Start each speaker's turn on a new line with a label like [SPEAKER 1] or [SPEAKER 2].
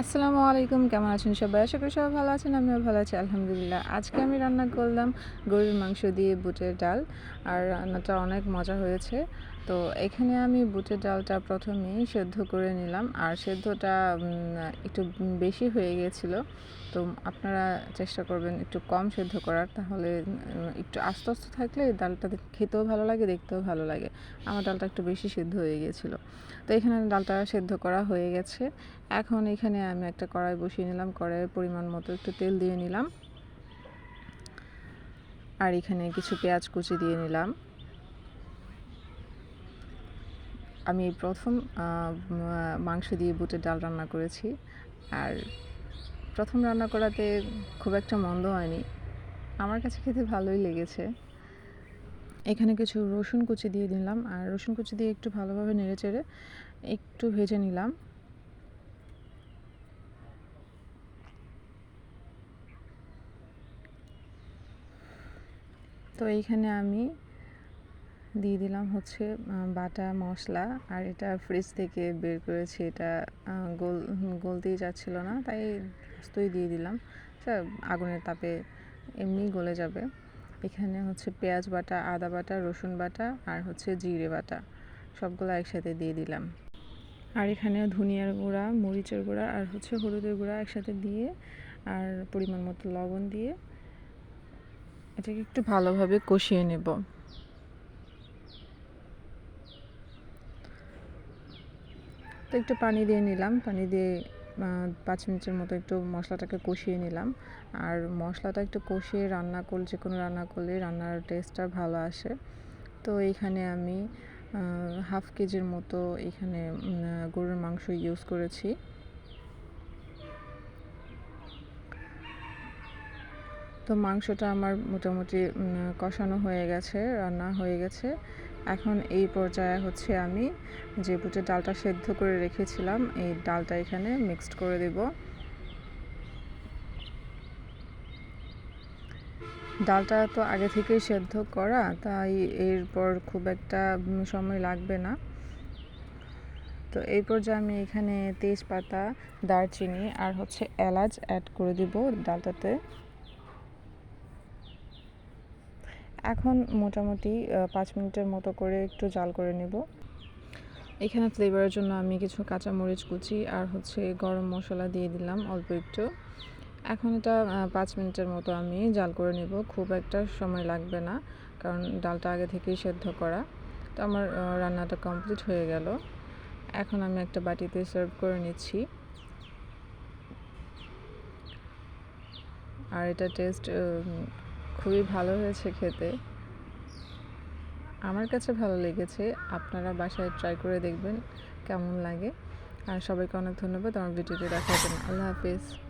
[SPEAKER 1] আসসালামু আলাইকুম, কেমন আছেন সবাই? আশা করি সবাই ভালো আছেন, আমিও ভালো আছি, আলহামদুলিল্লাহ। আজকে আমি রান্না করলাম গরুর মাংস দিয়ে বুটের ডাল। আর রান্নাটা অনেক মজা হয়েছে। তো এখানে আমি বুটের ডালটা প্রথমেই সেদ্ধ করে নিলাম। আর সেদ্ধটা একটু বেশি হয়ে গিয়েছিল তো আপনারা চেষ্টা করবেন একটু কম সেদ্ধ করার। তাহলে একটু আস্তে আস্তে থাকলে ডালটা খেতেও ভালো লাগে, দেখতেও ভালো লাগে। আমার ডালটা একটু বেশি সেদ্ধ হয়ে গিয়েছিল তো এখানে ডালটা সেদ্ধ করা হয়ে গেছে। এখন এখানে আমি একটা কড়াই বসিয়ে নিলাম। কড়াইয়ের পরিমাণ মতো একটু তেল দিয়ে নিলাম। আর এখানে কিছু পেঁয়াজ কুচি দিয়ে নিলাম। আমি প্রথম মাংস দিয়ে বুটের ডাল রান্না করেছি। আর প্রথম রান্না করাতে খুব একটা মন্দ হয়নি। আমার কাছে খেতে ভালোই লেগেছে। এখানে কিছু রসুন কুচি দিয়ে দিলাম। আর রসুন কুচি দিয়ে একটু ভালোভাবে নেড়েচেড়ে একটু ভেজে নিলাম। তো এইখানে আমি দিয়ে দিলাম হচ্ছে বাটা মশলা। আর এটা ফ্রিজ থেকে বের করেছি, এটা গোল গলতেই যাচ্ছিল না, তাই আস্তই দিয়ে দিলাম। সেটা আগুনের তাপে এমনি গলে যাবে। এখানে হচ্ছে পেঁয়াজ বাটা, আদা বাটা, রসুন বাটা আর হচ্ছে জিরে বাটা, সবগুলো একসাথে দিয়ে দিলাম। আর এখানে ধনিয়ার গুঁড়া, মরিচের গুঁড়া আর হচ্ছে হলুদের গুঁড়া একসাথে দিয়ে আর পরিমাণ মতো লবণ দিয়ে এটাকে একটু ভালোভাবে কষিয়ে নেব। একটু পানি দিয়ে নিলাম। পানি দিয়ে পাঁচ মিনিটের মতো একটু মশলাটাকে কষিয়ে নিলাম। আর মশলাটা একটু কষিয়ে রান্না করলে, যে কোনো রান্না করলে রান্নার টেস্টটা ভালো আসে। তো এইখানে আমি হাফ কেজির মতো এখানে গরুর মাংস ইউজ করেছি। তো মাংসটা আমার মোটামুটি কষানো হয়ে গেছে, রান্না হয়ে গেছে। এখন এই পর্যায়ে হচ্ছে আমি যে বুটের ডালটা সেদ্ধ করে রেখেছিলাম, এই ডালটা এখানে মিক্সড করে দেব। ডালটা তো আগে থেকেই সেদ্ধ করা, তাই এরপর খুব একটা সময় লাগবে না। তো এই পর্যায়ে আমি এখানে তেজপাতা, দারচিনি আর হচ্ছে এলাচ অ্যাড করে দিব ডালটাতে। এখন মোটামুটি পাঁচ মিনিটের মতো করে একটু জাল করে নেব। এখানে ফ্লেভারের জন্য আমি কিছু কাঁচামরিচ কুচি আর হচ্ছে গরম মশলা দিয়ে দিলাম অল্প একটু। এখন এটা পাঁচ মিনিটের মতো আমি জাল করে নেব। খুব একটা সময় লাগবে না, কারণ ডালটা আগে থেকেই সেদ্ধ করা। তো আমার রান্নাটা কমপ্লিট হয়ে গেল। এখন আমি একটা বাটিতে সার্ভ করে নিচ্ছি। আর এটা টেস্ট খুবই ভালো হয়েছে খেতে। আমার কাছে ভালো লেগেছে, আপনারা বাসায় ট্রাই করে দেখবেন কেমন লাগে। আর সবাইকে অনেক ধন্যবাদ, আমার ভিডিওটি দেখার জন্য। আল্লাহ হাফিজ।